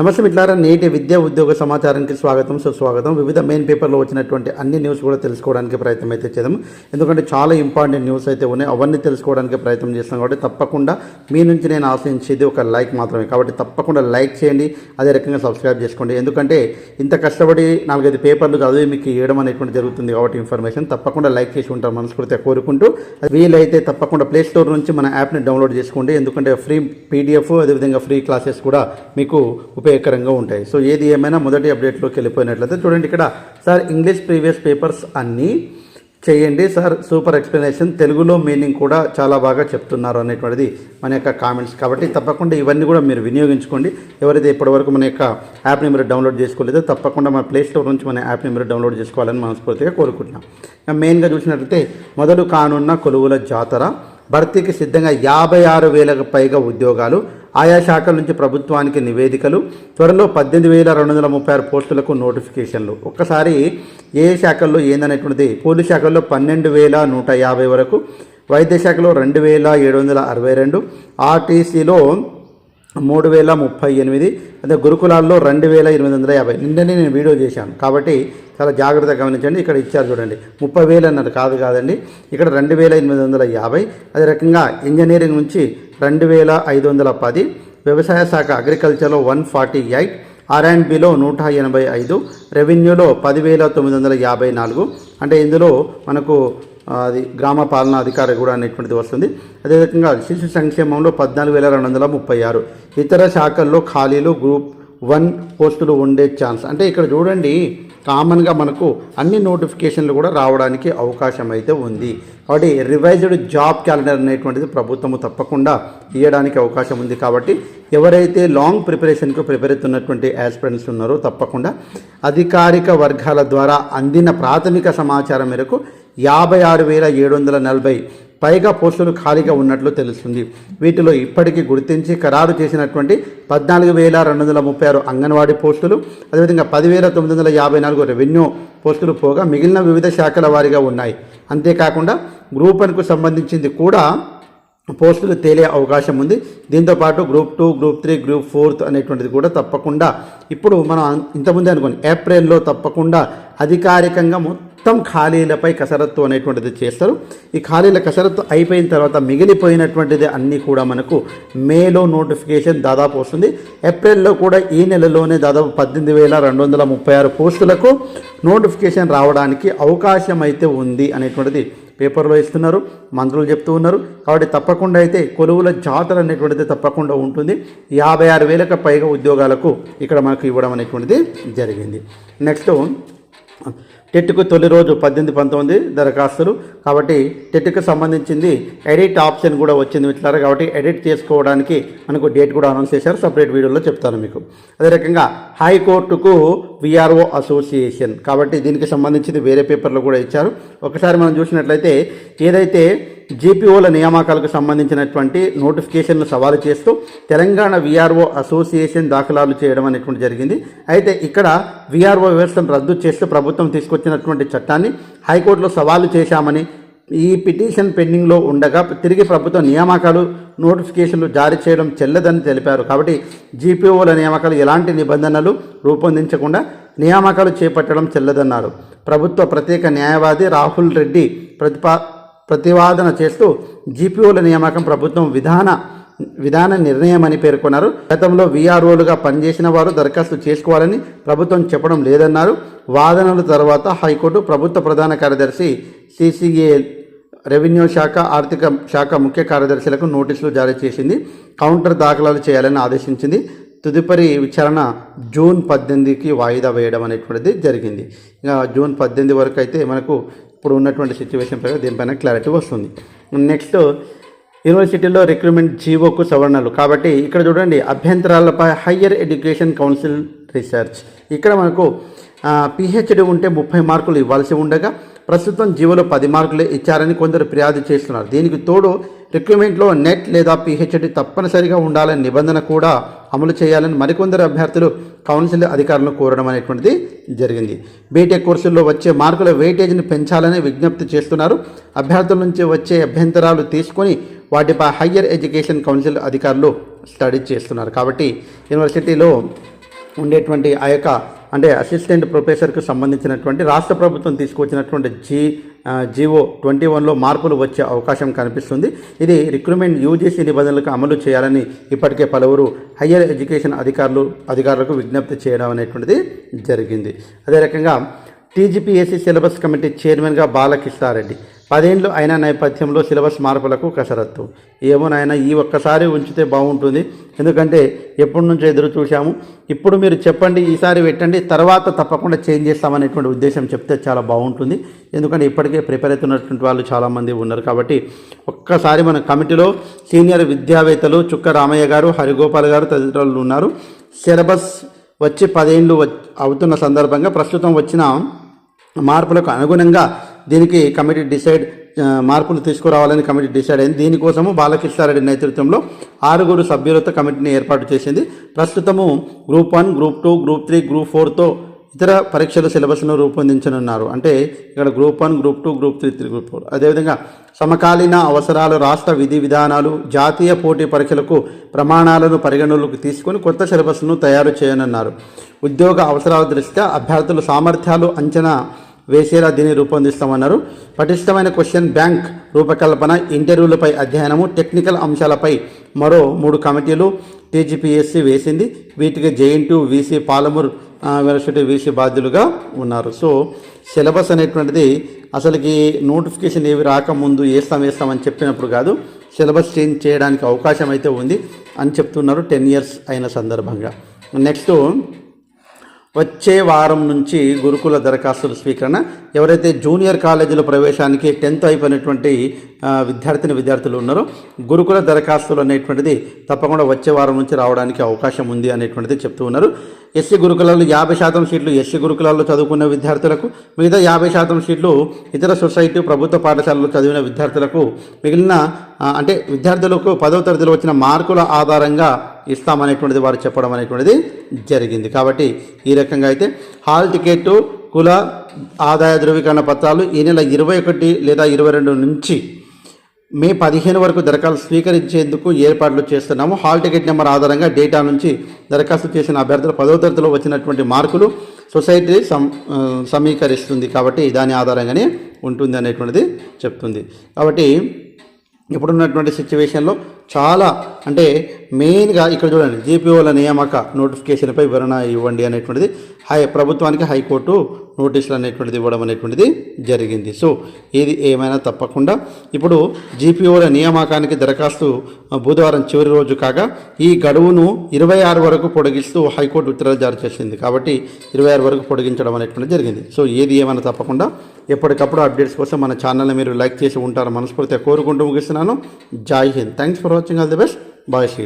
నమస్తే మిట్లారా నేటి విద్యా ఉద్యోగ సమాచారానికి స్వాగతం సుస్వాగతం. వివిధ మెయిన్ పేపర్లో వచ్చినటువంటి అన్ని న్యూస్ కూడా తెలుసుకోవడానికి ప్రయత్నం అయితే చేద్దాం. ఎందుకంటే చాలా ఇంపార్టెంట్ న్యూస్ అయితే ఉన్నాయి. అవన్నీ తెలుసుకోవడానికి ప్రయత్నం చేస్తాం కాబట్టి తప్పకుండా మీ నుంచి నేను ఆశించేది ఒక లైక్ మాత్రమే. కాబట్టి తప్పకుండా లైక్ చేయండి అదే రకంగా సబ్స్క్రైబ్ చేసుకోండి. ఎందుకంటే ఇంత కష్టపడి నాలుగైదు పేపర్లు చదివి మీకు ఇవ్వడం అనేటువంటి జరుగుతుంది కాబట్టి ఇన్ఫర్మేషన్ తప్పకుండా లైక్ చేసి ఉంటారు మనస్ఫూర్తిగా కోరుకుంటూ. వీలైతే తప్పకుండా ప్లే స్టోర్ నుంచి మన యాప్ని డౌన్లోడ్ చేసుకోండి. ఎందుకంటే ఫ్రీ పీడిఎఫ్ అదేవిధంగా ఫ్రీ క్లాసెస్ కూడా మీకు ఉపయోగకరంగా ఉంటాయి. సో ఏది ఏమైనా మొదటి అప్డేట్లోకి వెళ్ళిపోయినట్లయితే చూడండి ఇక్కడ సార్ ఇంగ్లీష్ ప్రీవియస్ పేపర్స్ అన్నీ చేయండి సార్. Super explanation. తెలుగులో మీనింగ్ కూడా చాలా బాగా చెప్తున్నారు అనేటువంటిది మన యొక్క కామెంట్స్. కాబట్టి తప్పకుండా ఇవన్నీ కూడా మీరు వినియోగించుకోండి. ఎవరైతే ఇప్పటివరకు మన యొక్క యాప్ని మీరు డౌన్లోడ్ చేసుకోలేదో తప్పకుండా మన ప్లేస్టోర్ నుంచి మన యాప్ని మీరు డౌన్లోడ్ చేసుకోవాలని మనస్ఫూర్తిగా కోరుకుంటున్నాం. మెయిన్గా చూసినట్లయితే మొదలు కానున్న కొలువుల జాతర. భర్తీకి సిద్ధంగా యాభై ఆరు వేలకు పైగా ఉద్యోగాలు ఆయా శాఖల నుంచి ప్రభుత్వానికి నివేదికలు త్వరలో పద్దెనిమిది వేల రెండు వందల ముప్పై ఆరు పోస్టులకు నోటిఫికేషన్లు. ఒక్కసారి ఏ శాఖల్లో ఏందనేటువంటిది? పోలీస్ శాఖల్లో పన్నెండు వేల నూట యాభై వరకు వైద్య శాఖలో రెండు వేల ఏడు వందల అరవై రెండు ఆర్టీసీలో మూడు వేల ముప్పై ఎనిమిది అదే గురుకులాల్లో రెండు వేల ఎనిమిది వందల యాభై. నిన్ననే నేను వీడియో చేశాను. కాబట్టి చాలా జాగ్రత్తగా గమనించండి. ఇక్కడ ఇచ్చారు చూడండి. ముప్పై వేలు అన్నారు కాదు కాదండి. ఇక్కడ రెండు వేల ఎనిమిది వందల యాభై. అదే రకంగా ఇంజనీరింగ్ నుంచి రెండు వేల ఐదు వందల పది. వ్యవసాయ శాఖ అగ్రికల్చర్లో one forty eight. Or and below నూట ఎనభై ఐదు. రెవెన్యూలో పదివేల తొమ్మిది వందల యాభై నాలుగు. అంటే ఇందులో మనకు అది గ్రామ పాలనా అధికారి కూడా అనేటువంటిది వస్తుంది. అదేవిధంగా శిశు సంక్షేమంలో పద్నాలుగు వేల రెండు వందల ముప్పై ఆరు. ఇతర శాఖల్లో ఖాళీలు గ్రూప్ వన్ పోస్టులు ఉండే ఛాన్స్. అంటే ఇక్కడ చూడండి కామన్గా మనకు అన్ని నోటిఫికేషన్లు కూడా రావడానికి అవకాశం అయితే ఉంది. కాబట్టి రివైజ్డ్ జాబ్ క్యాలెండర్ అనేటువంటిది ప్రభుత్వము తప్పకుండా ఇవ్వడానికి అవకాశం ఉంది కాబట్టి ఎవరైతే లాంగ్ ప్రిపరేషన్కు ప్రిపేర్ అవుతున్నటువంటి యాస్పిరెంట్స్ ఉన్నారో తప్పకుండా అధికారిక వర్గాల ద్వారా అందిన ప్రాథమిక సమాచారం మేరకు యాభై ఆరు వేల ఏడు వందల నలభై పైగా పోస్టులు ఖాళీగా ఉన్నట్లు తెలుస్తుంది. వీటిలో ఇప్పటికీ గుర్తించి ఖరారు చేసినటువంటి పద్నాలుగు వేల రెండు వందల ముప్పై ఆరు అంగన్వాడీ పోస్టులు అదేవిధంగా పదివేల తొమ్మిది వందల యాభై నాలుగు రెవెన్యూ పోస్టులు పోగా మిగిలిన వివిధ శాఖల వారీగా ఉన్నాయి. అంతేకాకుండా గ్రూప్ వన్కు సంబంధించింది కూడా పోస్టులు తేలే అవకాశం ఉంది. దీంతోపాటు group two group three group fourth అనేటువంటిది కూడా తప్పకుండా ఇప్పుడు మనం ఇంతకుముందే అనుకోండి ఏప్రిల్లో తప్పకుండా అధికారికంగా మొత్తం ఖాళీలపై కసరత్తు అనేటువంటిది చేస్తారు. ఈ ఖాళీల కసరత్తు అయిపోయిన తర్వాత మిగిలిపోయినటువంటిది అన్నీ కూడా మనకు మేలో నోటిఫికేషన్ దాదాపు వస్తుంది. ఏప్రిల్లో కూడా ఈ నెలలోనే దాదాపు పద్దెనిమిది వేల రెండు వందల ముప్పై ఆరు పోస్టులకు నోటిఫికేషన్ రావడానికి అవకాశం అయితే ఉంది అనేటువంటిది పేపర్లో ఇస్తున్నారు. మంత్రులు చెప్తూ ఉన్నారు. కాబట్టి తప్పకుండా అయితే కొలువుల జాతర అనేటువంటిది తప్పకుండా ఉంటుంది. యాభై ఆరు వేలకు పైగా ఉద్యోగాలకు ఇక్కడ మనకు ఇవ్వడం అనేటువంటిది జరిగింది. నెక్స్ట్ టెట్కు తొలి రోజు పద్దెనిమిది పంతొమ్మిది దరఖాస్తులు. కాబట్టి టెట్కు సంబంధించింది ఎడిట్ ఆప్షన్ కూడా వచ్చింది మిట్లారు కాబట్టి ఎడిట్ చేసుకోవడానికి మనకు డేట్ కూడా అనౌన్స్ చేశారు. సపరేట్ వీడియోలో చెప్తాను మీకు. అదే రకంగా హైకోర్టుకు విఆర్ఓ అసోసియేషన్. కాబట్టి దీనికి సంబంధించింది వేరే పేపర్లో కూడా ఇచ్చారు. ఒకసారి మనం చూసినట్లయితే ఏదైతే జీపీఓల నియామకాలకు సంబంధించినటువంటి నోటిఫికేషన్ను సవాలు చేస్తూ తెలంగాణ విఆర్ఓ అసోసియేషన్ దాఖలాలు చేయడం అనేటువంటి జరిగింది. అయితే ఇక్కడ విఆర్ఓ వ్యవస్థను రద్దు చేస్తూ ప్రభుత్వం తీసుకొచ్చినటువంటి చట్టాన్ని హైకోర్టులో సవాలు చేశామని ఈ పిటిషన్ పెండింగ్లో ఉండగా తిరిగి ప్రభుత్వం నియామకాలు నోటిఫికేషన్లు జారీ చేయడం చెల్లదని తెలిపారు. కాబట్టి జీపీఓల నియామకాలు ఎలాంటి నిబంధనలు రూపొందించకుండా నియామకాలు చేపట్టడం చెల్లదన్నారు. ప్రభుత్వ ప్రత్యేక న్యాయవాది రాహుల్ రెడ్డి ప్రతిపా ప్రతివాదన చేస్తూ జీపీఓల నియామకం ప్రభుత్వం విధాన విధాన నిర్ణయం అని పేర్కొన్నారు. గతంలో వీఆర్ఓలుగా పనిచేసిన వారు దరఖాస్తు చేసుకోవాలని ప్రభుత్వం చెప్పడం లేదన్నారు. వాదనల తర్వాత హైకోర్టు ప్రభుత్వ ప్రధాన కార్యదర్శి సిసిఏ రెవెన్యూ శాఖ ఆర్థిక శాఖ ముఖ్య కార్యదర్శులకు నోటీసులు జారీ చేసింది. కౌంటర్ దాఖలాలు చేయాలని ఆదేశించింది. తదుపరి విచారణ జూన్ పద్దెనిమిదికి వాయిదా వేయడం అనేటువంటిది జరిగింది. ఇంకా జూన్ పద్దెనిమిది వరకు అయితే మనకు ఇప్పుడు ఉన్నటువంటి సిచ్యువేషన్ ప్రకారం దీనిపైన క్లారిటీ వస్తుంది. నెక్స్ట్ యూనివర్సిటీలో రిక్రూట్మెంట్ జీవోకు సవరణలు. కాబట్టి ఇక్కడ చూడండి అభ్యంతరాలపై హయ్యర్ ఎడ్యుకేషన్ కౌన్సిల్ రీసెర్చ్ ఇక్కడ మనకు పిహెచ్డి ఉంటే ముప్పై మార్కులు ఇవ్వాల్సి ఉండగా ప్రస్తుతం జీవోలో పది మార్కులే ఇచ్చారని కొందరు ఫిర్యాదు చేస్తున్నారు. దీనికి తోడు రిక్రూట్మెంట్లో నెట్ లేదా పిహెచ్డి తప్పనిసరిగా ఉండాలని నిబంధన కూడా అమలు చేయాలని మరికొందరు అభ్యర్థులు కౌన్సిల్ అధికారులను కోరడం అనేటువంటిది జరిగింది. బీటెక్ కోర్సుల్లో వచ్చే మార్కుల వెయిటేజ్ని పెంచాలని విజ్ఞప్తి చేస్తున్నారు. అభ్యర్థుల నుంచి వచ్చే అభ్యంతరాలు తీసుకొని వాటిపై హయ్యర్ ఎడ్యుకేషన్ కౌన్సిల్ అధికారులు స్టడీ చేస్తున్నారు. కాబట్టి యూనివర్సిటీలో ఉండేటువంటి ఆ యొక్క అంటే అసిస్టెంట్ ప్రొఫెసర్కు సంబంధించినటువంటి రాష్ట్ర ప్రభుత్వం తీసుకొచ్చినటువంటి జీ జీవో ట్వంటీ వన్లో మార్పులు వచ్చే అవకాశం కనిపిస్తుంది. ఇది రిక్రూట్మెంట్ యూజీసీ నిబంధనలకు అమలు చేయాలని ఇప్పటికే పలువురు హయ్యర్ ఎడ్యుకేషన్ అధికారులు అధికారులకు విజ్ఞప్తి చేయడం అనేటువంటిది జరిగింది. అదే రకంగా టీజీపీఎస్సీ సిలబస్ కమిటీ చైర్మన్గా బాలకృష్ణారెడ్డి పదేండ్లు అయిన నేపథ్యంలో సిలబస్ మార్పులకు కసరత్తు. ఏమో నాయన ఈ ఒక్కసారి ఉంచితే బాగుంటుంది. ఎందుకంటే ఎప్పటి నుంచో ఎదురు చూశాము. ఇప్పుడు మీరు చెప్పండి ఈసారి పెట్టండి తర్వాత తప్పకుండా చేంజ్ చేస్తామనేటువంటి ఉద్దేశం చెప్తే చాలా బాగుంటుంది. ఎందుకంటే ఇప్పటికే ప్రిపేర్ అవుతున్నటువంటి వాళ్ళు చాలామంది ఉన్నారు కాబట్టి ఒక్కసారి మన కమిటీలో సీనియర్ విద్యావేత్తలు చుక్క రామయ్య గారు హరిగోపాల్ గారు తదితరులు ఉన్నారు. సిలబస్ వచ్చి పదేండ్లు అవుతున్న సందర్భంగా ప్రస్తుతం వచ్చిన మార్పులకు అనుగుణంగా దీనికి కమిటీ డిసైడ్ మార్పులు తీసుకురావాలని కమిటీ డిసైడ్ అయింది. దీనికోసము బాలకృష్ణారెడ్డి నేతృత్వంలో ఆరుగురు సభ్యులతో కమిటీని ఏర్పాటు చేసింది. ప్రస్తుతము group one group two group three group ఫోర్తో ఇతర పరీక్షల సిలబస్ను రూపొందించనున్నారు. అంటే ఇక్కడ group one group two group three three group four. అదేవిధంగా సమకాలీన అవసరాలు రాష్ట్ర విధి విధానాలు జాతీయ పోటీ పరీక్షలకు ప్రమాణాలను పరిగణలోకి తీసుకొని కొత్త సిలబస్ను తయారు చేయనున్నారు. ఉద్యోగ అవసరాల దృష్ట్యా అభ్యర్థుల సామర్థ్యాలు అంచనా వేసేలా దీన్ని రూపొందిస్తామన్నారు. పటిష్టమైన క్వశ్చన్ బ్యాంక్ రూపకల్పన ఇంటర్వ్యూలపై అధ్యయనము టెక్నికల్ అంశాలపై మరో మూడు కమిటీలు టీజీపీఎస్సీ వేసింది. వీటికి JNT VC Palamuru university VC బాధ్యులుగా ఉన్నారు. సో సిలబస్ అనేటువంటిది అసలుకి నోటిఫికేషన్ ఏవి రాకముందు వేస్తాం వేస్తామని చెప్పినప్పుడు కాదు సిలబస్ చేంజ్ చేయడానికి అవకాశం అయితే ఉంది అని చెప్తున్నారు టెన్ ఇయర్స్ అయిన సందర్భంగా. నెక్స్ట్ వచ్చే వారం నుంచి గురుకుల దరఖాస్తుల స్వీకరణ. ఎవరైతే జూనియర్ కాలేజీల ప్రవేశానికి టెన్త్ అయిపోయినటువంటి విద్యార్థిని విద్యార్థులు ఉన్నారో గురుకుల దరఖాస్తులు అనేటువంటిది తప్పకుండా వచ్చే వారం నుంచి రావడానికి అవకాశం ఉంది అనేటువంటిది చెప్తూ ఉన్నారు. ఎస్సీ గురుకులాల్లో యాభై శాతం సీట్లు ఎస్సీ గురుకులాల్లో చదువుకున్న విద్యార్థులకు మిగతా యాభై శాతం సీట్లు ఇతర సొసైటీ ప్రభుత్వ పాఠశాలలో చదివిన విద్యార్థులకు మిగిలిన అంటే విద్యార్థులకు పదవ తరగతిలో వచ్చిన మార్కుల ఆధారంగా ఇస్తామనేటువంటిది వారు చెప్పడం అనేటువంటిది జరిగింది. కాబట్టి ఈ రకంగా అయితే హాల్ టికెట్ కుల ఆదాయ ధృవీకరణ పత్రాలు ఈ నెల ఇరవై ఒకటి లేదా ఇరవై రెండు నుంచి మే పదిహేను వరకు దరఖాస్తు స్వీకరించేందుకు ఏర్పాట్లు చేస్తున్నాము. హాల్ టికెట్ నెంబర్ ఆధారంగా డేటా నుంచి దరఖాస్తు చేసిన అభ్యర్థులు పదో తరగతిలో వచ్చినటువంటి మార్కులు సొసైటీ సం సమీకరిస్తుంది కాబట్టి దాని ఆధారంగానే ఉంటుంది అనేటువంటిది చెప్తుంది. కాబట్టి ఇప్పుడున్నటువంటి సిచ్యువేషన్లో చాలా అంటే మెయిన్గా ఇక్కడ చూడండి జీపీఓల నియామక నోటిఫికేషన్పై వివరణ ఇవ్వండి అనేటువంటిది హై ప్రభుత్వానికి హైకోర్టు నోటీసులు అనేటువంటిది ఇవ్వడం అనేటువంటిది జరిగింది. సో ఏది ఏమైనా తప్పకుండా. ఇప్పుడు జీపీఓల నియామకానికి దరఖాస్తు బుధవారం చివరి రోజు కాగా ఈ గడువును ఇరవై ఆరు వరకు పొడిగిస్తూ హైకోర్టు ఉత్తర్వులు జారీ చేసింది. కాబట్టి ఇరవై ఆరు వరకు పొడిగించడం అనేటువంటిది జరిగింది. సో ఏది ఏమైనా తప్పకుండా ఎప్పటికప్పుడు అప్డేట్స్ కోసం మన ఛానల్ని మీరు లైక్ చేసి ఉంటారని మనస్ఫూర్తిగా కోరుకుంటూ ముగిస్తున్నాను. Jai Hind. Thanks for watching all the best bye see